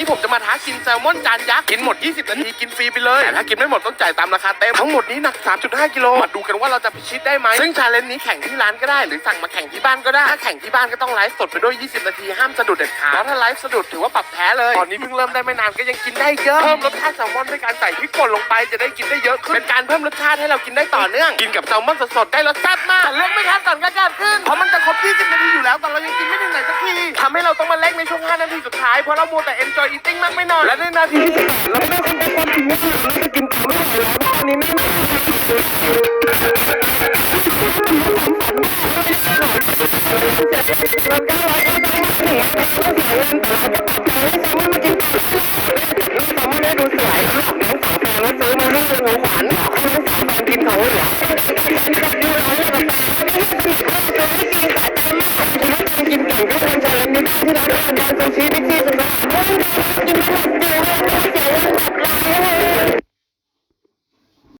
นี้ผมจะมาท้ากินแซลมอนจานยักษ์กินหมด 20 นาทีกินฟรีไปเลยแต่ถ้ากินไม่หมดต้องจ่ายตามราคาเต็มทั้งหมดนี้หนัก 3.5 กิโลมาดูกันว่าเราจะพิชิตได้ไหมซึ่งชาเลนจ์นี้แข่งที่ร้านก็ได้หรือสั่งมาแข่งที่บ้านก็ได้ถ้าแข่งที่บ้านก็ต้องไลฟ์สดไปด้วย 20 นาทีห้ามสะดุดเด็ดขาดแล้วถ้าไลฟ์สะดุดถือว่าปรับแพ้เลยตอนนี้เพิ่งเริ่มได้ไม่นานก็ยังกินได้เยอะเพิ่มรสชาติแซลมอนด้วยการใส่พริกป่นลงไปจะได้กินได้เยอะขึ้นเป็นการเพิ่มรสชาติให้เรากินได้ต่อเนื่องกินกับแซลมอนสดๆได้รสชาติมากแต่เร่งไม่ทันก่อนก็เกิดขึ้นเพราะมันจะครบ 20นาทีอยู่ แล้วแต่เรายังกินไม่ถึงไหนสักทีทำให้เราต้องมาแลกในช่วง5นาทีสุดท้ายเพราะเราโมแต่ enjoy eating มากไม่นอนและในนาทีที่สิบเราไม่ได้ทำความผิดเราจะกินข้าวไม่ได้แล้วอนนี้นั่นเราได้ดูสวย Cause I got some my reasons.